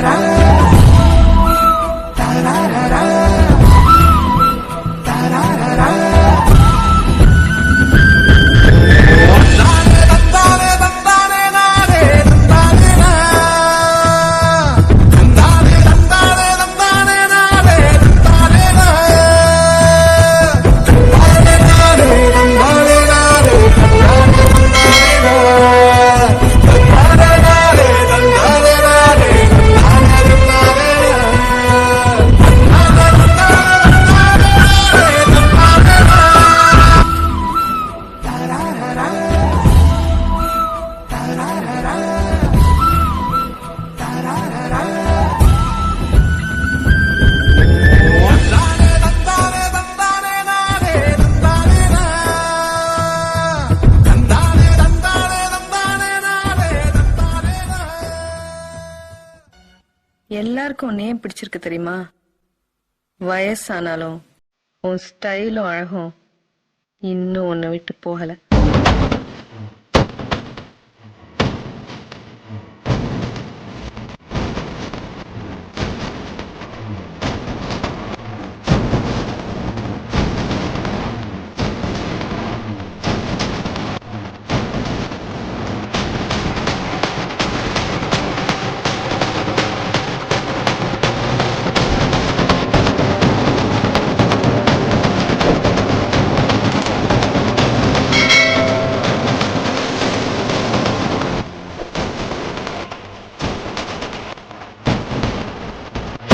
Sarah. எல்லாருக்கும் உன்னை பிடிச்சிருக்கு தெரியுமா? வயசானாலும் உன் ஸ்டைலும் அழகும். இன்னும் உன்னை விட்டு போகலை.